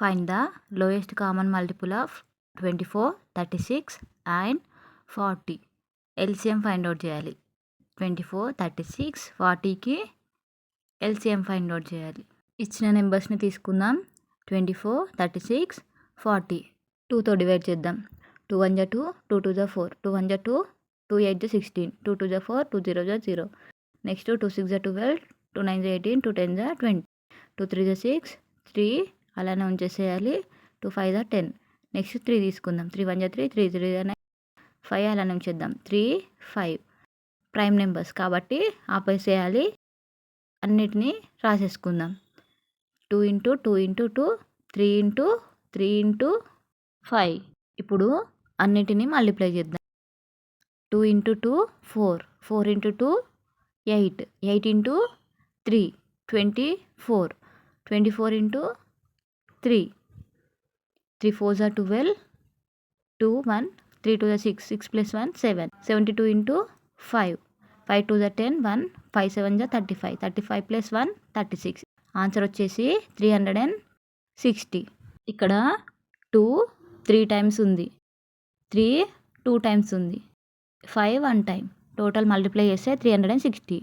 Find the lowest common multiple of twenty four thirty six and forty LCM find out చేయాలి. Twenty four thirty six ఫార్టీకి LCM find out చేయాలి. ఇచ్చిన నెంబర్స్ని తీసుకుందాం. Twenty four thirty six forty టూతో divide చేద్దాం. Two one జా two two two జా ఫోర్ టూ వన్ జా టూ టూ ఎయిట్ జా సిక్స్టీన్ టూ టూ జా ఫోర్ టూ జీరో జా జీరో నెక్స్ట్ టూ సిక్స్ జా ట్వెల్వ్ టూ నైన్ జా ఎయిటీన్ టూ టెన్ జా ట్వంటీ టూ త్రీ జా సిక్స్ త్రీ అలానే ఉంచేసేయాలి టూ ఫైవ్ జా టెన్. నెక్స్ట్ త్రీ తీసుకుందాం. త్రీ వన్ జా త్రీ త్రీ త్రీ జా నైన్. ఫైవ్ అలానే ఉంచేద్దాం. Three five. ప్రైమ్ నెంబర్స్ కాబట్టి ఆపేసేయాలి. అన్నిటినీ రాసేసుకుందాం. Two into two into two. Three into three into five. ఇప్పుడు అన్నిటినీ మల్టిప్లై చేద్దాం. Two into two four. Four into two eight. Eight into three twenty four. Twenty four into three three four జా twelve two one three two జా six six plus one seven seventy two into five five two జా ten one five seven జా thirty five thirty five plus one thirty six answer వచ్చేసి three hundred and sixty ఇక్కడ two three times ఉంది. Three two times ఉంది. Five one time total multiply చేస్తే three hundred and sixty